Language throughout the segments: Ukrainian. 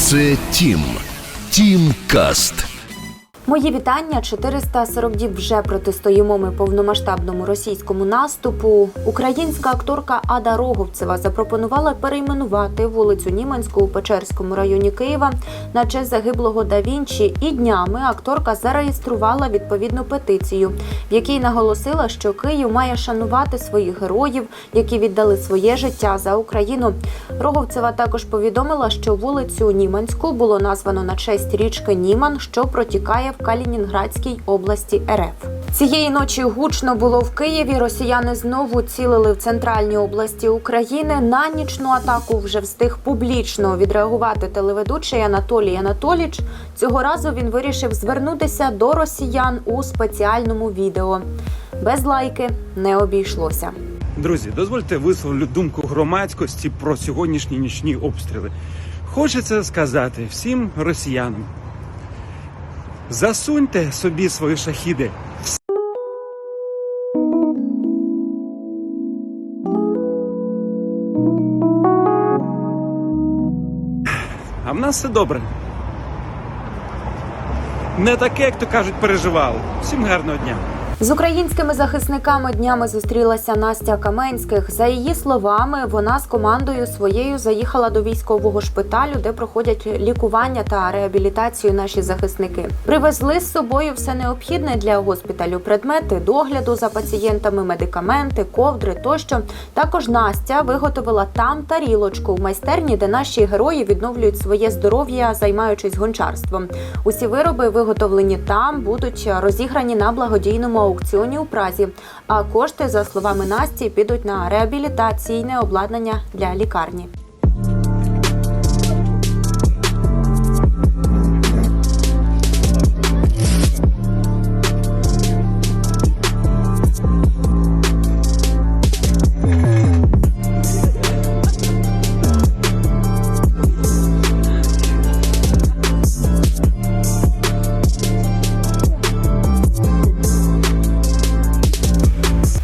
Це Тім. Тім Каст. Мої вітання. 440 діб вже протистоїмо ми повномасштабному російському наступу. Українська акторка Ада Роговцева запропонувала перейменувати вулицю Німанську у Печерському районі Києва на честь загиблого да Вінчі. І днями акторка зареєструвала відповідну петицію, в якій наголосила, що Київ має шанувати своїх героїв, які віддали своє життя за Україну. Роговцева також повідомила, що вулицю Німанську було названо на честь річки Німан, що протікає в Калінінградській області РФ. Цієї ночі гучно було в Києві. Росіяни знову цілили в центральній області України. На нічну атаку вже встиг публічно відреагувати телеведучий Анатолій Анатоліч. Цього разу він вирішив звернутися до росіян у спеціальному відео. Без лайки не обійшлося. Друзі, дозвольте висловлю думку громадськості про сьогоднішні нічні обстріли. Хочеться сказати всім росіянам: засуньте собі свої шахіди. А в нас все добре. Не таке, як то кажуть, переживали. Всім гарного дня. З українськими захисниками днями зустрілася Настя Каменських. За її словами, вона з командою своєю заїхала до військового шпиталю, де проходять лікування та реабілітацію наші захисники. Привезли з собою все необхідне для госпіталю: предмети догляду за пацієнтами, медикаменти, ковдри тощо. Також Настя виготовила там тарілочку в майстерні, де наші герої відновлюють своє здоров'я, займаючись гончарством. Усі вироби, виготовлені там, будуть розіграні на благодійному аукціоні у Празі. А кошти, за словами Насті, підуть на реабілітаційне обладнання для лікарні.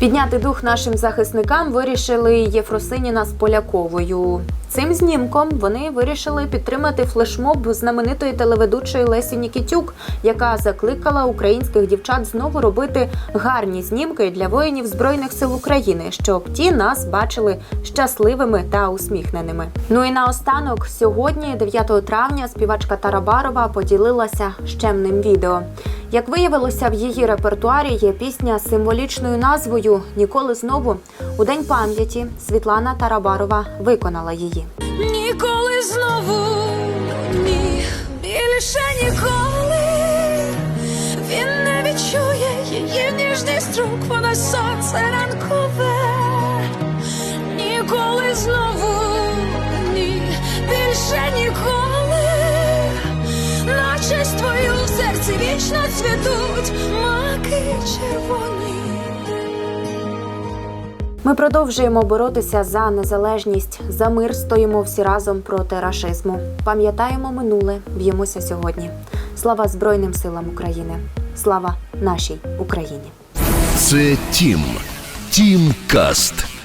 Підняти дух нашим захисникам вирішили Єфросиніна з Поляковою. Цим знімком вони вирішили підтримати флешмоб знаменитої телеведучої Лесі Нікітюк, яка закликала українських дівчат знову робити гарні знімки для воїнів збройних сил України, щоб ті нас бачили щасливими та усміхненими. Ну і наостанок, сьогодні, 9 травня, співачка Тарабарова поділилася щемним відео. Як виявилося, в її репертуарі є пісня з символічною назвою Ніколи знову у день пам'яті Світлана Тарабарова виконала її. Ніколи знову ні, більше ніколи він не відчує її ніжність рук, вона сонце ранкове. Ніколи знову вічно цвітуть маки червоні. Ми продовжуємо боротися за незалежність, за мир стоїмо всі разом проти рашизму. Пам'ятаємо минуле, б'ємося сьогодні. Слава Збройним силам України! Слава нашій Україні! Це Тім. Тім Каст.